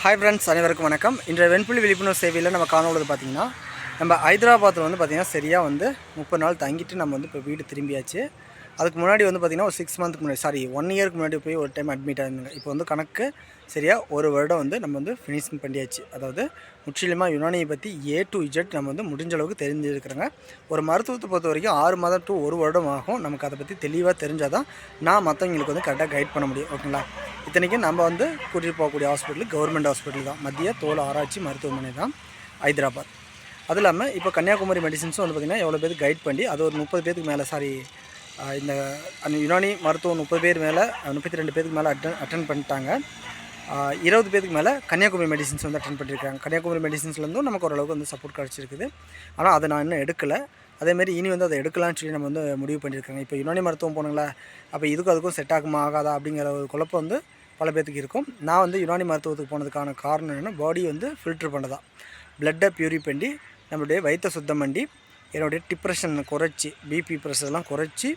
Hi friends அனைவருக்கும் வணக்கம். இன்றைய வெண்புலி விழிப்புணர்வு சேவையில் நம்ம காணொழுது பார்த்தீங்கன்னா நம்ம ஹைதராபாத்தில் வந்து பார்த்திங்கன்னா சரியாக வந்து முப்பது நாள் தங்கிட்டு நம்ம வந்து இப்போ வீடு திரும்பியாச்சு. அதுக்கு முன்னாடி வந்து பார்த்திங்கன்னா ஒரு சிக்ஸ் மந்த்துக்கு முன்னாடி சாரி ஒன் இயருக்கு முன்னாடி போய் ஒரு டைம் அட்மிட் ஆயிருந்தாங்க. இப்போ வந்து கணக்கு சரியாக ஒரு வருடம் வந்து நம்ம வந்து ஃபினிஷிங் பண்ணியாச்சு. அதாவது முற்றிலுமாக யுனானியை பற்றி ஏ டு இஜெட் நம்ம வந்து முடிஞ்ச அளவுக்கு தெரிஞ்சிருக்கிறாங்க. ஒரு மருத்துவத்தை பொறுத்த வரைக்கும் ஆறு மாதம் டு ஒரு வருடம் ஆகும். நமக்கு அதை பற்றி தெளிவாக தெரிஞ்சால் தான் நான் மற்றவங்களுக்கு வந்து கரெக்டாக கைட் பண்ண முடியும். ஓகேங்களா இத்தனைக்கும் நம்ம வந்து கூட்டிகிட்டு போகக்கூடிய ஹாஸ்பிட்டல் கவர்மெண்ட் ஹாஸ்பிட்டல் தான். மத்திய தோல் ஆராய்ச்சி மருத்துவமனை தான் ஹைதராபாத். அது இல்லாமல் இப்போ கன்னியாகுமரி மெடிசின்ஸும் வந்து பார்த்திங்கன்னா எவ்வளோ பேருக்கு கைட் பண்ணி அது ஒரு முப்பது பேருக்கு மேலே சாரி இந்த அந்த யுனானி மருத்துவம் முப்பது பேர் மேலே முப்பத்தி ரெண்டு பேருக்கு மேலே அட்டன் அட்டன் பண்ணிட்டாங்க. இருபது பேருக்கு மேலே கன்னியாகுமரி மெடிசின்ஸ் வந்து அட்டன் பண்ணியிருக்காங்க கன்னியாகுமரி மெடிசின்ஸ்லேருந்தும் நமக்கு ஓரளவுக்கு வந்து சப்போர்ட் கிடச்சிருக்குது. ஆனால் அதை நான் இன்னும் எடுக்கலை. அதேமாரி இனி வந்து அதை எடுக்கலாம்னு சொல்லி நம்ம வந்து முடிவு பண்ணியிருக்காங்க. இப்போ யுனானி மருத்துவம் போனங்களா அப்போ இதுக்கும் அதுக்கும் செட் ஆகுமா ஆகாதா அப்படிங்கிற ஒரு குழப்பம் வந்து பல பேர்த்துக்கு இருக்கும். நான் வந்து யுனானி மருத்துவத்துக்கு போனதுக்கான காரணம் என்னென்னா பாடி வந்து ஃபில்ட்ரு பண்ணதான் பிளட்டை பியூரி பண்ணி நம்மளுடைய வயிற்றை சுத்தம் பண்ணி என்னுடைய டிப்ரெஷன் குறைச்சி பிபி ப்ரெஷர்லாம் குறைச்சி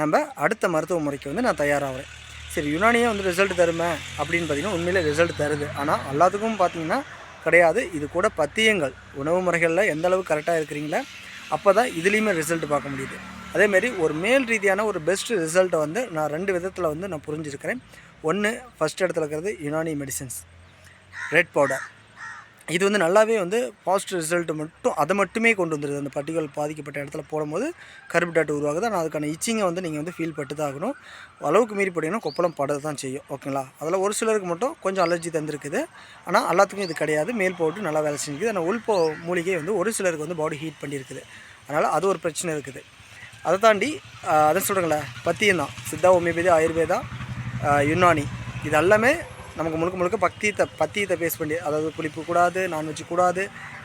நம்ம அடுத்த மருத்துவ முறைக்கு வந்து நான் தயாராகிறேன். சரி யுனானியே வந்து ரிசல்ட் தருமே அப்படின்னு பார்த்தீங்கன்னா உண்மையிலே ரிசல்ட் தருது. ஆனால் எல்லாத்துக்கும் பார்த்தீங்கன்னா கிடையாது. இது கூட பத்தியங்கள். உணவு முறைகளில் எந்த அளவுக்கு கரெக்டாக இருக்கிறீங்களா அப்போ தான் இதுலேயுமே ரிசல்ட் பார்க்க முடியுது. அதேமாரி ஒரு மேல் ரீதியான ஒரு பெஸ்ட் ரிசல்ட்டை வந்து நான் ரெண்டு விதத்தில் வந்து நான் புரிஞ்சிருக்கிறேன். ஒன்று ஃபஸ்ட் இடத்துல இருக்கிறது யுனானி மெடிசன்ஸ் ரெட் பவுடர் இது வந்து நல்லாவே வந்து பாசிட்டிவ் ரிசல்ட் மட்டும் அதை மட்டுமே கொண்டு வந்துடுது அந்த பட்டிகள் பாதிக்கப்பட்ட இடத்துல போடும்போது கருப்பு டாட்டு உருவாகுது. ஆனால் அதுக்கான இச்சிங்கை வந்து நீங்கள் வந்து ஃபீல் பட்டு தான் ஆகணும். அளவுக்கு மீறி போட்டிங்கன்னா கொப்பளம் பட தான் செய்யும். ஓகேங்களா அதில் ஒரு சிலருக்கு மட்டும் கொஞ்சம் அலர்ஜி தந்திருக்குது. ஆனால் எல்லாத்துக்கும் இது கிடையாது. மேல் போட்டு நல்லா வேலை செஞ்சுக்குது ஆனால் உள்போ மூலிகை வந்து ஒரு சிலருக்கு வந்து பாடி ஹீட் பண்ணியிருக்குது அதனால் அது ஒரு பிரச்சனை இருக்குது. அதை தாண்டி அதை சொல்கிறேங்களே பத்தியம் தான் சித்தா ஹோமியோபதி ஆயுர்வேதா யுன்னானி. யுனானி இது எல்லாமே நமக்கு முழுக்க முழுக்க பக்தியத்தை பத்தியத்தை பேஸ் பண்ணி அதாவது புளிப்பு கூடாது நான்வெஜ் கூடாது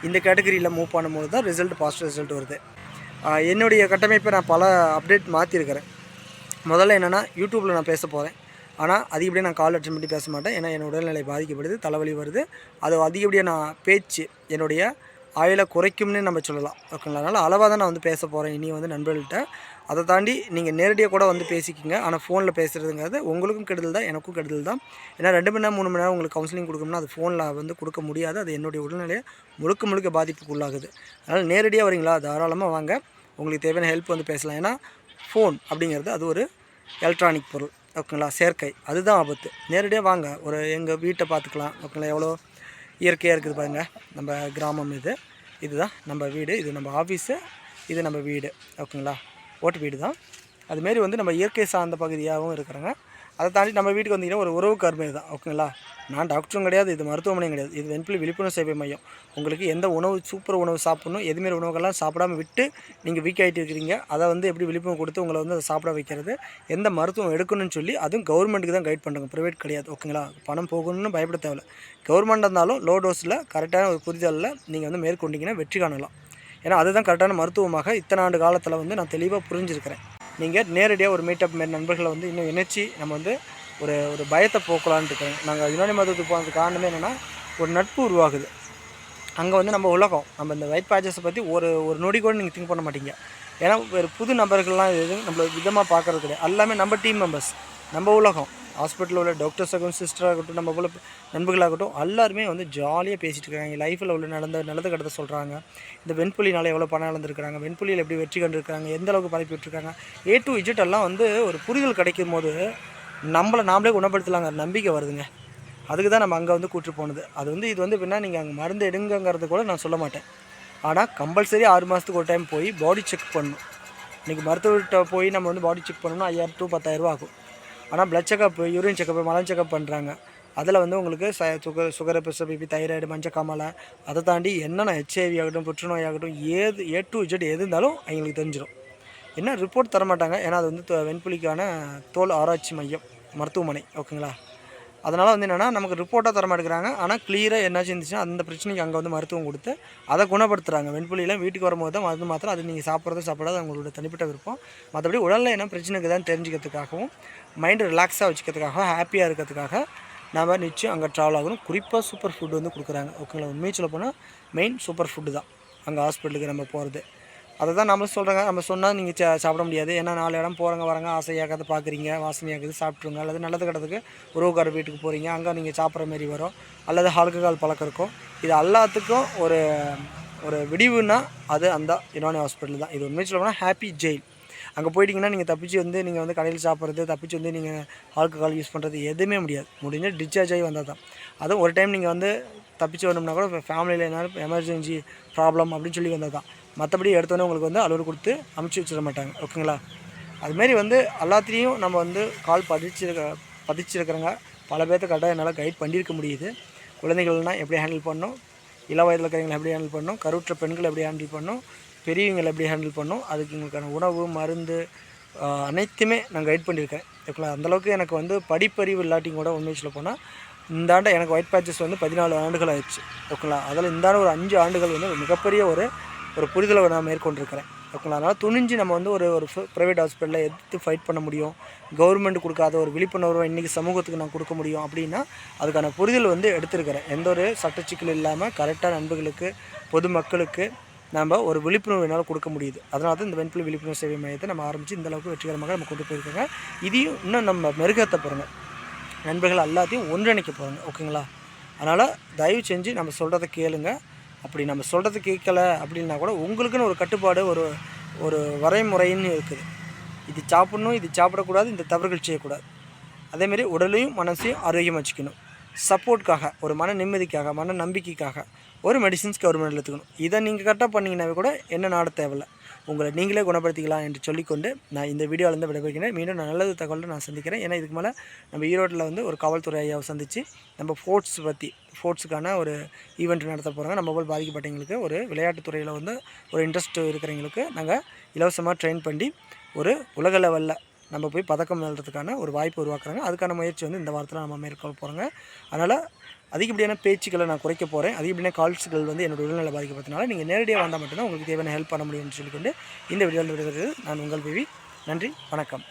இந்த கேட்டகரியில் மூவ் பண்ணும்போது தான் ரிசல்ட் பாசிட்டிவ் ரிசல்ட் வருது. என்னுடைய கட்டமைப்பை நான் பல அப்டேட் மாற்றிருக்கிறேன் முதல்ல என்னென்னா யூடியூப்பில் நான் பேச போகிறேன் ஆனால் அதிகப்படியாக நான் கால் அட்டன் பண்ணி பேச மாட்டேன். ஏன்னா என் உடல்நிலை பாதிக்கப்படுது தலைவலி வருது. அது அதிகப்படியாக நான் பேச்சு என்னுடைய ஆயிலை குறைக்கும்னு நம்ம சொல்லலாம். ஓகேங்களா? அதனால் அளவாக தான் நான் வந்து பேச போகிறேன் இனி வந்து நண்பர்கள்ட்ட அதை தாண்டி நீங்கள் நேரடியாக கூட வந்து பேசிக்கிங்க. ஆனால் ஃபோனில் பேசுகிறதுங்கிறது உங்களுக்கும் கெடுதல் தான் எனக்கும் கெடுதல் தான். ஏன்னா ரெண்டு மணி நேரம் மூணு மணி நேரம் உங்களுக்கு கவுன்சிலிங் கொடுக்கணும்னா அது ஃபோனில் வந்து கொடுக்க முடியாது. அது என்னுடைய உடல்நிலையை முழுக்க முழுக்க பாதிப்புக்கு உள்ளாகுது. அதனால் நேரடியாக வரீங்களா? தாராளமாக வாங்க. உங்களுக்கு தேவையான ஹெல்ப் வந்து பேசலாம். ஏன்னா ஃபோன் அப்படிங்கிறது அது ஒரு எலக்ட்ரானிக் பொருள். ஓகேங்களா? செயற்கை அதுதான் ஆபத்து. நேரடியாக வாங்க. ஒரு எங்கள் வீட்டை பார்த்துக்கலாம். ஓகேங்களா? எவ்வளோ இயற்கையாக இருக்குது பாருங்கள் நம்ம கிராமம் இது. இதுதான் நம்ம வீடு. இது நம்ம ஆஃபீஸு இது நம்ம வீடு. ஓகேங்களா? ஓட்டு வீடு தான். அதுமாரி வந்து நம்ம இயற்கை சார்ந்த பகுதியாகவும் இருக்கிறாங்க. அதை தாண்டி நம்ம வீட்டுக்கு வந்தீங்கன்னா ஒரு உறவு கருமை தான். ஓகேங்களா? நான் டாக்டரும் கிடையாது இது மருத்துவமனையும் கிடையாது. இது வெண்பிள்ளி விழிப்புணர்வு சேவை மையம். உங்களுக்கு எந்த உணவு சூப்பர் உணவு சாப்பிடணும் எதுமாரி உணவுகள்லாம் சாப்பிடாம விட்டு நீங்கள் வீக் ஆகிட்டு இருக்கிறீங்க அதை வந்து எப்படி விழிப்புணர்வு கொடுத்து உங்களை வந்து அதை சாப்பிட வைக்கிறது எந்த மருத்துவம் எடுக்கணும்னு சொல்லி அதுவும் கவர்மெண்ட்டுக்கு தான் கைட் பண்ணுறாங்க ப்ரைவேட் கிடையாது ஓகேங்களா? பணம் போகணும்னு பயப்பட தேவையில்ல. கவர்மெண்ட் இருந்தாலும் லோ டோஸில் கரெக்டான ஒரு புரிதலில் நீங்கள் வந்து மேற்கொண்டீங்கன்னா வெற்றி காணலாம். ஏன்னா அதுதான் கரெக்டான மருத்துவமாக இத்தனை ஆண்டு காலத்தில் வந்து நான் தெளிவாக புரிஞ்சுருக்கிறேன். நீங்கள் நேரடியாக ஒரு மீட்டப் மாரி நண்பர்களை வந்து இன்னும் இணைச்சி நம்ம வந்து ஒரு ஒரு பயத்தை போக்கலான்ட்டு இருக்கேன் நாங்கள் யுனானி மதத்துக்கு போனதுக்கு காரணமே என்னென்னா ஒரு நட்பு உருவாகுது. அங்கே வந்து நம்ம உலகம் நம்ம இந்த ஒயிட் பேஜஸை பற்றி ஒரு ஒரு நொடி கூட நீங்கள் திங்க் பண்ண மாட்டீங்க. ஏன்னா வேறு புது நபர்கள்லாம் எதுவும் நம்மளை விதமாக பார்க்கறது கிடையாது. எல்லாமே நம்ம டீம் மெம்பர்ஸ் நம்ம உலகம். ஹாஸ்பிட்டலில் உள்ள டாக்டர்ஸ் ஆகட்டும் சிஸ்டராகட்டும் நம்ம போல் நண்பர்களாகட்டும் எல்லாருமே வந்து ஜாலியாக பேசிகிட்டு இருக்காங்க. லைஃப்பில் உள்ள நடந்த நல்லது கடத்த சொல்கிறாங்க இந்த வெண்புலினால் எவ்வளோ பணம் இழந்திருக்கிறாங்க வெண்புலியில் எப்படி வெற்றி கண்டிருக்காங்க எந்த அளவுக்கு பரப்பி விட்டுருக்காங்க ஏ டு இஜெட் எல்லாம் வந்து ஒரு புரிதல் கிடைக்கும் போது நம்மளை நாமளே குணப்படுத்தலாங்கிற நம்பிக்கை வருதுங்க. அதுக்கு தான் நம்ம அங்கே வந்து கூட்டு போனது. அது வந்து இது வந்து எப்படின்னா நீங்கள் அங்கே மருந்து எடுங்கங்கிறது கூட நான் சொல்ல மாட்டேன். ஆனால் கம்பல்சரி ஆறு மாதத்துக்கு ஒரு டைம் போய் பாடி செக் பண்ணணும். இன்றைக்கி மருத்துவர்கிட்ட போய் நம்ம வந்து பாடி செக் பண்ணணும்னா ஐயாயிரம் டு பத்தாயிரரூபா ஆகும். ஆனால் பிளட் செக்கப் யூரின் செக்கப் மலம் செக்கப் பண்ணுறாங்க அதில் வந்து உங்களுக்கு ச sugar sugar pressure BP thyroid மஞ்சக்காமலை அதை தாண்டி என்னென்ன ஹெச்ஐவி ஆகட்டும் புற்றுநோய் ஆகட்டும் ஏது ஏ டு ஜெட் எது இருந்தாலும் அவங்களுக்கு தெரிஞ்சிடும் என்ன ரிப்போர்ட் தரமாட்டாங்க ஏன்னா அது வந்து வெண்புலிக்கான தோல் ஆராய்ச்சி மையம் மருத்துவமனை ஓகேங்களா அதனால் வந்து என்னென்னா நமக்கு ரிப்போர்ட்டாக தர மாட்டேங்கிறாங்க ஆனால் கிளியராக என்னாச்சு இருந்துச்சுன்னா அந்த பிரச்சனைக்கு அங்கே வந்து மருத்துவம் கொடுத்து அதை குணப்படுத்துகிறாங்க வெண்புலியெல்லாம் வீட்டுக்கு வரும்போது தான் மருந்து மாத்திரம் அது நீங்கள் சாப்பிட்றது சாப்பிடாது அவங்களோட தனிப்பட்ட விருப்பம். மற்றபடி உடலில் என்ன பிரச்சனைக்கு தான் தெரிஞ்சுக்கிறதுக்காகவும் மைண்டு ரிலாக்ஸாக வச்சுக்கிறதுக்காக ஹாப்பியாக இருக்கிறதுக்காக நாம் நிச்சயம் அங்கே ட்ராவல் ஆகணும். குறிப்பாக சூப்பர் ஃபுட் வந்து கொடுக்குறாங்க. ஓகேங்களா? உண்மையை சொல்ல போனால் மெயின் சூப்பர் ஃபுட்டு தான். அங்கே ஹாஸ்பிட்டலுக்கு நம்ம போகிறது அதை தான் நம்மளும் சொல்கிறாங்க நம்ம சொன்னால் நீங்கள் சா சாப்பிட முடியாது. ஏன்னா நாலு இடம் போகிறங்க வரங்க. ஆசையாக்காத பார்க்குறீங்க வாசனையாக்குது சாப்பிட்ருங்க அல்லது நல்லது கிடத்துக்கு உறவுக்கார வீட்டுக்கு போகிறீங்க அங்கே நீங்கள் சாப்பிட்ற மாரி வரும். அல்லது ஆல்கஹால் பழக்கம் இருக்கும். இது எல்லாத்துக்கும் ஒரு ஒரு விடிவுனா அது அந்த யுனானி ஹாஸ்பிட்டல் தான். இது உண்மையை சொல்லணும்னா ஹாப்பி ஜெயில் அங்கே போயிட்டீங்கன்னா நீங்கள் தப்பிச்சு வந்து நீங்கள் வந்து கடையில் சாப்பிட்றது தப்பிச்சு வந்து நீங்கள் ஆல்கஹால் யூஸ் பண்ணுறது எதுவுமே முடியாது. முடிஞ்ச டிஸ்சார்ஜ் ஆகி வந்தால் தான். அதுவும் ஒரு டைம் நீங்கள் வந்து தப்பிச்சு வரணும்னா கூட ஃபேமிலியில் என்ன எமர்ஜென்சி ப்ராப்ளம் அப்படின்னு சொல்லி வந்தால் தான். மற்றபடி எடுத்தோன்னே உங்களுக்கு வந்து அளவு கொடுத்து அமுச்சு வச்சிட மாட்டாங்க. ஓகேங்களா? அதுமாரி வந்து எல்லாத்துலேயும் நம்ம வந்து கால் பதிச்சிருக்க பதிச்சிருக்கிறங்க பல பேர்த்த கரெக்டாக என்னால் கைட் பண்ணியிருக்க முடியுது. குழந்தைகள்னால் எப்படி ஹேண்டில் பண்ணணும்? இள வயதில் இருக்கிறவங்களை எப்படி ஹேண்டில் பண்ணணும்? கருவுற்ற பெண்களை எப்படி ஹேண்டில் பண்ணணும்? பெரியவங்களை எப்படி ஹேண்டில் பண்ணணும்? அதுக்கு உங்களுக்கான உணவு மருந்து அனைத்துமே நான் கைட் பண்ணியிருக்கேன் ஓகேங்களா? அந்தளவுக்கு எனக்கு வந்து படிப்பறிவு இல்லாட்டியும் கூட உண்மை சொல்ல போனால் இந்த ஆண்டு எனக்கு ஒயிட் பேச்சஸ் வந்து பதினாலு ஆண்டுகள் ஆயிடுச்சு. ஓகேங்களா? அதில் இந்த ஆண்டு ஒரு அஞ்சு ஆண்டுகள் வந்து மிகப்பெரிய ஒரு ஒரு புரிதலை நான் மேற்கொண்டிருக்கிறேன். ஓகேங்களா அதனால் துணிஞ்சு நம்ம வந்து ஒரு ஒரு ப்ரைவேட் ஹாஸ்பிட்டலில் எதிர்த்து ஃபைட் பண்ண முடியும். கவர்மெண்ட் கொடுக்காத ஒரு விழிப்புணர்வை இன்றைக்கி சமூகத்துக்கு நான் கொடுக்க முடியும் அப்படின்னா அதுக்கான புரிதல் வந்து எடுத்திருக்கிறேன். எந்த ஒரு சட்டச்சிக்கல் இல்லாமல் கரெக்டாக நண்பர்களுக்கு பொதுமக்களுக்கு நம்ம ஒரு விழிப்புணர்வு என்னால் கொடுக்க முடியுது. அதனால தான் இந்த வெண்புலி விழிப்புணர்வு சேவை மையத்தை நம்ம ஆரம்பித்து இந்த அளவுக்கு வெற்றிகரமாக நம்ம கொண்டு போயிருக்கோங்க. இதையும் இன்னும் நம்ம மெருகத்த போகிறோங்க நண்பர்கள் எல்லாத்தையும் ஒன்றிணைக்க போகிறாங்க ஓகேங்களா? அதனால் தயவு செஞ்சு நம்ம சொல்கிறத கேளுங்கள் அப்படி நம்ம சொல்கிறத கேட்கல அப்படின்னா கூட உங்களுக்குன்னு ஒரு கட்டுப்பாடு ஒரு ஒரு வரைமுறைன்னு இருக்குது. இது சாப்பிடணும் இது சாப்பிடக்கூடாது இந்த தவறுகள் செய்யக்கூடாது. அதேமாரி உடலையும் மனசையும் ஆரோக்கியமாக வச்சுக்கணும். சப்போர்ட்காக ஒரு மன நிம்மதிக்காக மன நம்பிக்கைக்காக. ஒரு மெடிசின்ஸ் கவர்மெண்ட் எடுத்துக்கணும். இதை நீங்கள் கரெக்டாக பண்ணிங்கன்னாவே கூட என்ன நாட தேவையில்லை. உங்களை நீங்களே குணப்படுத்திக்கலாம் என்று சொல்லிக்கொண்டு நான் இந்த வீடியோவிலேருந்து விடைபெறுகிறேன். மீண்டும் நான் நல்லது தகவலில் நான் சந்திக்கிறேன். ஏன்னா இதுக்கு மேலே நம்ம ஈரோட்டில் வந்து ஒரு காவல்துறை ஐயாவை சந்தித்து நம்ம ஸ்போர்ட்ஸ் பற்றி ஸ்போர்ட்ஸுக்கான ஒரு ஈவெண்ட் நடத்த போகிறாங்க நம்ம போல் பாதிக்கப்பட்டவங்களுக்கு ஒரு விளையாட்டுத்துறையில் வந்து ஒரு இன்ட்ரெஸ்ட் இருக்கிறவங்களுக்கு நாங்கள் இலவசமாக ட்ரெயின் பண்ணி ஒரு உலக லெவலில் நம்ம போய் பதக்கம் வெல்றதுக்கான ஒரு வாய்ப்பு உருவாக்குறாங்க. அதுக்கான முயற்சி வந்து இந்த வாரத்தில் நம்ம மேற்கொள்ள போகிறோங்க அதனால் அதிகப்படியான பேச்சுக்களை நான் குறைக்க போகிறேன் அதிகப்படியான கால்ஸ்கள் வந்து என்னோட உடல்நல பாதிக்கப்பட்டனால நீங்கள் நேரடியாக வந்தால் மட்டும்தான் உங்களுக்கு தேவையான ஹெல்ப் பண்ண முடியும்னு சொல்லிக்கொண்டு இந்த வீடியோவில் விடுகிறது நான் உங்கள் பேவி நன்றி வணக்கம்.